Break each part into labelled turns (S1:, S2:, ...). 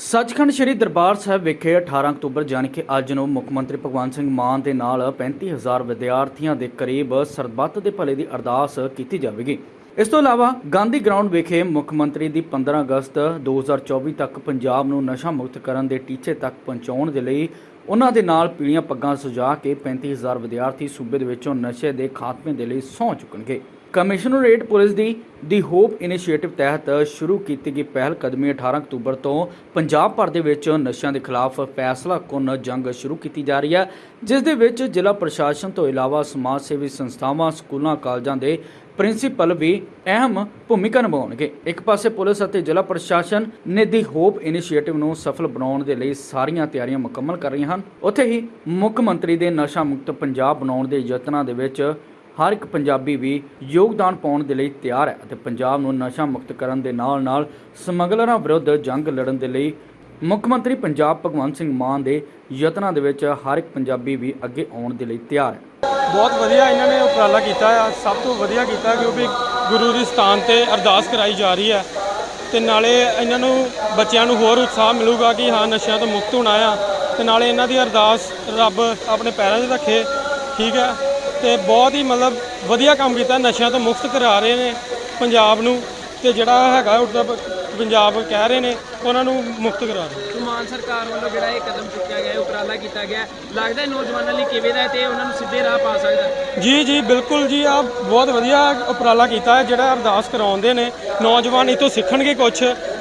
S1: ਸੱਚਖੰਡ ਸ੍ਰੀ ਦਰਬਾਰ ਸਾਹਿਬ ਵਿਖੇ 18 ਅਕਤੂਬਰ ਜਾਣੀ ਕਿ ਅੱਜ ਨੂੰ ਮੁੱਖ ਮੰਤਰੀ ਭਗਵੰਤ ਸਿੰਘ ਮਾਨ ਦੇ ਨਾਲ 35000 ਵਿਦਿਆਰਥੀਆਂ ਦੇ ਕਰੀਬ ਸਰਬੱਤ ਦੇ ਭਲੇ ਦੀ ਅਰਦਾਸ ਕੀਤੀ ਜਾਵੇਗੀ। ਇਸ ਤੋਂ ਇਲਾਵਾ ਗਾਂਧੀ ਗਰਾਊਂਡ ਵਿਖੇ ਮੁੱਖ ਮੰਤਰੀ ਦੀ 15 ਅਗਸਤ 2024 ਤੱਕ ਪੰਜਾਬ ਨੂੰ ਨਸ਼ਾ ਮੁਕਤ ਕਰਨ ਦੇ ਟੀਚੇ ਤੱਕ ਪਹੁੰਚਾਉਣ ਦੇ ਲਈ ਉਹਨਾਂ ਦੇ ਨਾਲ ਪੀੜੀਆਂ ਪੱਗਾਂ ਸਜਾ ਕੇ 35000 ਵਿਦਿਆਰਥੀ ਸੂਬੇ ਦੇ ਵਿੱਚੋਂ ਨਸ਼ੇ ਦੇ ਖਾਤਮੇ ਦੇ ਲਈ ਸਹੁੰ ਚੁੱਕਣਗੇ। ਕਮਿਸ਼ਨਰੇਟ ਪੁਲਿਸ ਦੀ ਦੀ ਹੋਪ ਇਨੀਸ਼ੀਏਟਿਵ ਤਹਿਤ ਸ਼ੁਰੂ ਕੀਤੀ ਗਈ ਪਹਿਲ ਕਦਮੀ 18 ਅਕਤੂਬਰ ਤੋਂ ਪੰਜਾਬ ਭਰ ਦੇ ਵਿੱਚ ਨਸ਼ਿਆਂ ਦੇ ਖਿਲਾਫ ਫੈਸਲਾ ਕੁੰਨ ਜੰਗ ਸ਼ੁਰੂ ਕੀਤੀ ਜਾ ਰਹੀ ਹੈ, ਜਿਸ ਦੇ ਵਿੱਚ ਜ਼ਿਲ੍ਹਾ ਪ੍ਰਸ਼ਾਸਨ ਤੋਂ ਇਲਾਵਾ ਸਮਾਜ ਸੇਵੀ ਸੰਸਥਾਵਾਂ, ਸਕੂਲਾਂ, ਕਾਲਜਾਂ ਦੇ ਪ੍ਰਿੰਸੀਪਲ ਵੀ ਅਹਿਮ ਭੂਮਿਕਾ ਨਿਭਾਉਣਗੇ। ਇੱਕ ਪਾਸੇ ਪੁਲਿਸ ਅਤੇ ਜ਼ਿਲ੍ਹਾ ਪ੍ਰਸ਼ਾਸਨ ਨੇ ਦੀ ਹੋਪ ਇਨੀਸ਼ੀਏਟਿਵ ਨੂੰ ਸਫਲ ਬਣਾਉਣ ਦੇ ਲਈ ਸਾਰੀਆਂ ਤਿਆਰੀਆਂ ਮੁਕੰਮਲ ਕਰ ਰਹੀਆਂ ਹਨ। ਉੱਥੇ ਹੀ ਮੁੱਖ ਮੰਤਰੀ ਦੇ ਨਸ਼ਾ ਮੁਕਤ ਪੰਜਾਬ ਬਣਾਉਣ ਦੇ ਯਤਨਾਂ ਦੇ ਵਿੱਚ ਹਰ ਇੱਕ ਪੰਜਾਬੀ ਵੀ ਯੋਗਦਾਨ ਪਾਉਣ ਦੇ ਲਈ ਤਿਆਰ ਹੈ ਅਤੇ ਪੰਜਾਬ ਨੂੰ ਨਸ਼ਾ ਮੁਕਤ ਕਰਨ ਦੇ ਨਾਲ-ਨਾਲ ਸਮਗਲਰਾਂ ਵਿਰੁੱਧ ਜੰਗ ਲੜਨ ਦੇ ਲਈ ਮੁੱਖ ਮੰਤਰੀ ਪੰਜਾਬ ਭਗਵੰਤ ਸਿੰਘ ਮਾਨ ਦੇ ਯਤਨਾਂ ਦੇ ਵਿੱਚ ਹਰ ਇੱਕ ਪੰਜਾਬੀ ਵੀ ਅੱਗੇ ਆਉਣ ਦੇ ਲਈ ਤਿਆਰ ਹੈ।
S2: ਬਹੁਤ ਵਧੀਆ ਇਹਨਾਂ ਨੇ ਉਪਰਾਲਾ ਕੀਤਾ ਆ, ਸਭ ਤੋਂ ਵਧੀਆ ਕੀਤਾ ਕਿਉਂਕਿ ਗੁਰੂ ਦੀ ਸਥਾਨ ਤੇ ਅਰਦਾਸ ਕਰਾਈ ਜਾ ਰਹੀ ਹੈ ਤੇ ਨਾਲੇ ਇਹਨਾਂ ਨੂੰ ਬੱਚਿਆਂ ਨੂੰ ਹੋਰ ਉਤਸ਼ਾਹ ਮਿਲੂਗਾ ਕਿ ਹਾਂ, ਨਸ਼ਿਆਂ ਤੋਂ ਮੁਕਤ ਹੋਣਾ ਆ ਤੇ ਨਾਲੇ ਇਹਨਾਂ ਦੀ ਅਰਦਾਸ ਰੱਬ ਆਪਣੇ ਪੈਰਾਂ 'ਤੇ ਰੱਖੇ, ਠੀਕ ਹੈ। ਤੇ ਬਹੁਤ ਹੀ ਮਤਲਬ ਵਧੀਆ ਕੰਮ ਕੀਤਾ ਨਸ਼ਿਆਂ ਤੋਂ ਮੁਕਤ ਕਰਾ ਰਹੇ ਨੇ ਪੰਜਾਬ ਨੂੰ ਤੇ ਜਿਹੜਾ ਹੈਗਾ ਪ- ਪੰਜਾਬ ਕਹਿ ਰਹੇ ਨੇ ਉਹਨਾਂ ਨੂੰ ਮੁਕਤ ਕਰਾ ਰਹੇ
S3: ਮਾਨ ਸਰਕਾਰ ਵੱਲੋਂ ਜਿਹੜਾ ਇਹ ਕਦਮ ਚੁੱਕਿਆ ਗਿਆ ਹੈ ਉਪਰਾਲਾ ਕੀਤਾ ਗਿਆ ਹੈ, ਲੱਗਦਾ ਹੈ ਨੌਜਵਾਨਾਂ ਲਈ ਕਿਵੇਂ ਦਾ ਹੈ ਤੇ ਉਹਨਾਂ ਨੂੰ ਸਿੱਧੇ ਰਾਹ ਪਾ ਸਕਦਾ ਹੈ?
S2: ਜੀ ਜੀ ਬਿਲਕੁਲ ਜੀ ਆ ਬਹੁਤ ਵਧੀਆ ਉਪਰਾਲਾ ਕੀਤਾ ਹੈ ਜਿਹੜਾ ਅਰਦਾਸ ਕਰਾਉਂਦੇ ਨੇ ਨੌਜਵਾਨ ਇਹ ਤੋਂ ਸਿੱਖਣਗੇ ਕੁਝ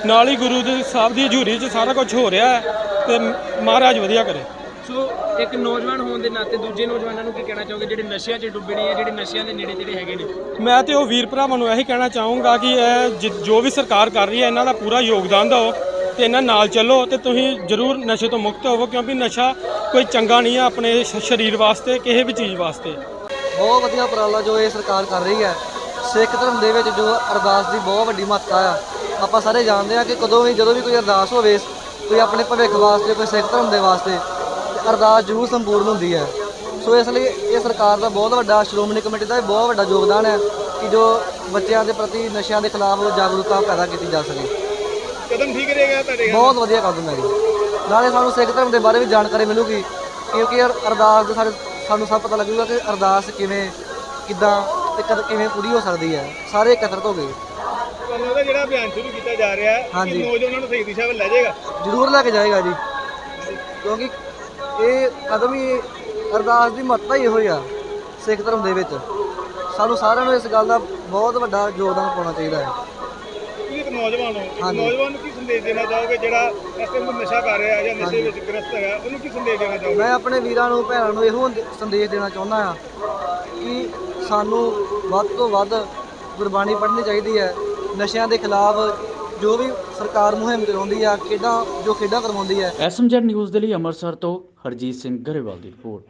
S2: ਨਾਲ ਹੀ ਗੁਰੂ ਦੇ ਸਾਹਿਬ ਦੀ ਹਜ਼ੂਰੀ 'ਚ ਸਾਰਾ ਕੁਝ ਹੋ ਰਿਹਾ ਹੈ ਤੇ ਮਹਾਰਾਜ ਵਧੀਆ ਕਰੇ।
S3: ਸੋ ਇੱਕ ਨੌਜਵਾਨ ਹੋਣ ਦੇ ਨਾਤੇ ਦੂਜੇ ਨੌਜਵਾਨਾਂ ਨੂੰ ਕੀ ਕਹਿਣਾ ਚਾਹੋਗੇ? ਜਿਹੜੇ ਨਸ਼ਿਆਂ 'ਚ ਡੁੱਬੇ ਨੇ ਜਾਂ ਜਿਹੜੇ ਨਸ਼ਿਆਂ ਦੇ ਨੇੜੇ ਤੇੜੇ ਹੈਗੇ ਨੇ।
S2: ਮੈਂ ਤੇ ਉਹ ਵੀਰ ਭਰਾਵਾਂ ਨੂੰ ਇਹੀ ਕਹਿਣਾ ਚਾਹੂੰਗਾ ਕਿ ਇਹ ਜ- ਜੋ ਵੀ ਸਰਕਾਰ ਕਰ ਰਹੀ ਹੈ ਇਹਨਾਂ ਦਾ ਪੂਰਾ ਯੋਗਦਾਨ ਦਿਓ ਤੇ ਇਹਨਾਂ ਨਾਲ ਚੱਲੋ ਤੇ ਤੁਸੀਂ ਜ਼ਰੂਰ ਨਸ਼ੇ ਤੋਂ ਮੁਕਤ ਹੋਵੋ ਕਿਉਂਕਿ ਨਸ਼ਾ ਕੋਈ ਚੰਗਾ ਨਹੀਂ ਹੈ ਆਪਣੇ ਸਰੀਰ ਵਾਸਤੇ ਕਿਸੇ ਵੀ ਚੀਜ਼ ਵਾਸਤੇ।
S4: ਬਹੁਤ ਵਧੀਆ ਉਪਰਾਲਾ ਜੋ ਇਹ ਸਰਕਾਰ ਕਰ ਰਹੀ ਹੈ। ਸਿੱਖ ਧਰਮ ਦੇ ਵਿੱਚ ਜੋ ਅਰਦਾਸ ਦੀ ਬਹੁਤ ਵੱਡੀ ਮਹੱਤਤਾ ਆ। ਆਪਾਂ ਸਾਰੇ ਜਾਣਦੇ ਆ ਕਿ ਕਦੋਂ ਵੀ ਜਦੋਂ ਵੀ ਕੋਈ ਅਰਦਾਸ ਹੋਵੇ ਕੋਈ ਆਪਣੇ ਭਵਿੱਖ ਵਾਸਤੇ ਕੋਈ ਸਿੱਖ ਧਰਮ ਦੇ ਵਾਸਤੇ ਅਰਦਾਸ ਜ਼ਰੂਰ ਸੰਪੂਰਨ ਹੁੰਦੀ ਹੈ। ਸੋ ਇਸ ਲਈ ਇਹ ਸਰਕਾਰ ਦਾ ਬਹੁਤ ਵੱਡਾ ਸ਼੍ਰੋਮਣੀ ਕਮੇਟੀ ਦਾ ਬਹੁਤ ਵੱਡਾ ਯੋਗਦਾਨ ਹੈ ਕਿ ਜੋ ਬੱਚਿਆਂ ਦੇ ਪ੍ਰਤੀ ਨਸ਼ਿਆਂ ਦੇ ਖਿਲਾਫ ਜਾਗਰੂਕਤਾ ਪੈਦਾ ਕੀਤੀ ਜਾ ਸਕੇ।
S5: ਕਦਮ ਠੀਕ ਰਹੇਗਾ ਤੁਹਾਡੇ
S4: ਬਹੁਤ ਵਧੀਆ ਕਦਮ ਹੈ ਜੀ। ਨਾਲੇ ਸਾਨੂੰ ਸਿੱਖ ਧਰਮ ਦੇ ਬਾਰੇ ਵੀ ਜਾਣਕਾਰੀ ਮਿਲੂਗੀ ਕਿਉਂਕਿ ਅਰ- ਅਰਦਾਸ ਦੇ ਸਾਡੇ ਸਾਨੂੰ ਸਭ ਪਤਾ ਲੱਗੂਗਾ ਕਿ ਅਰਦਾਸ ਕਿਵੇਂ ਕਿੱਦਾਂ ਤੇ ਕਦ ਕਿਵੇਂ ਪੂਰੀ ਹੋ ਸਕਦੀ ਹੈ। ਸਾਰੇ ਇਕੱਤਰਤ ਹੋ ਗਏ।
S5: ਤੁਹਾਨੂੰ ਜਿਹੜਾ ਅਭਿਆਨ ਸ਼ੁਰੂ ਕੀਤਾ ਜਾ ਰਿਹਾ ਹੈ ਨੌਜਵਾਨਾਂ ਨੂੰ ਸਹੀ ਦਿਸ਼ਾ ਵੱਲ ਲੈ ਜਾਏਗਾ?
S4: ਜ਼ਰੂਰ ਲੈ ਕੇ ਜਾਏਗਾ ਜੀ। ਕਿਉਂਕਿ ਇਹ ਕਦਮ ਹੀ ਅਰਦਾਸ ਦੀ ਮਹੱਤਤਾ ਹੀ ਇਹੋ ਹੀ ਆ ਸਿੱਖ ਧਰਮ ਦੇ ਵਿੱਚ। ਸਾਨੂੰ ਸਾਰਿਆਂ ਨੂੰ ਇਸ ਗੱਲ ਦਾ ਬਹੁਤ ਵੱਡਾ ਯੋਗਦਾਨ ਪਾਉਣਾ ਚਾਹੀਦਾ ਹੈ।
S5: ਤੁਸੀਂ ਇੱਕ ਨੌਜਵਾਨ ਹੋ?
S4: ਹਾਂਜੀ।
S5: ਨੌਜਵਾਨ ਨੂੰ ਕੀ ਸੰਦੇਸ਼ ਦੇਣਾ ਚਾਹੋਗੇ? ਜਿਹੜਾ ਇਸ ਟਾਈਮ ਨਸ਼ਾ ਕਰ ਰਿਹਾ ਜਾਂ ਨਸ਼ੇ ਵਿੱਚ ਗ੍ਰਸਤ ਹੈਗਾ ਉਹਨੂੰ ਕੀ ਸੰਦੇਸ਼ ਦੇਣਾ ਚਾਹੋਗੇ?
S4: ਮੈਂ ਆਪਣੇ ਵੀਰਾਂ ਨੂੰ ਭੈਣਾਂ ਨੂੰ ਇਹੋ ਸੰਦੇਸ਼ ਦੇਣਾ ਚਾਹੁੰਦਾ ਆ ਕਿ ਸਾਨੂੰ ਵੱਧ ਤੋਂ ਵੱਧ ਗੁਰਬਾਣੀ ਪੜ੍ਹਨੀ ਚਾਹੀਦੀ ਹੈ। ਨਸ਼ਿਆਂ ਦੇ ਖਿਲਾਫ ਜੋ ਵੀ ਸਰਕਾਰ ਮੁਹਿੰਮ ਚਲਾਉਂਦੀ ਆ, ਖੇਡਾਂ, ਜੋ ਖੇਡਾਂ ਕਰਵਾਉਂਦੀ ਹੈ
S1: ਐਸਐਮਜੈਡ ਨਿਊਜ਼ ਦੇ ਲਈ ਅੰਮ੍ਰਿਤਸਰ ਤੋਂ ਹਰਜੀਤ ਸਿੰਘ ਗਰੇਵਾਲ ਦੀ ਰਿਪੋਰਟ।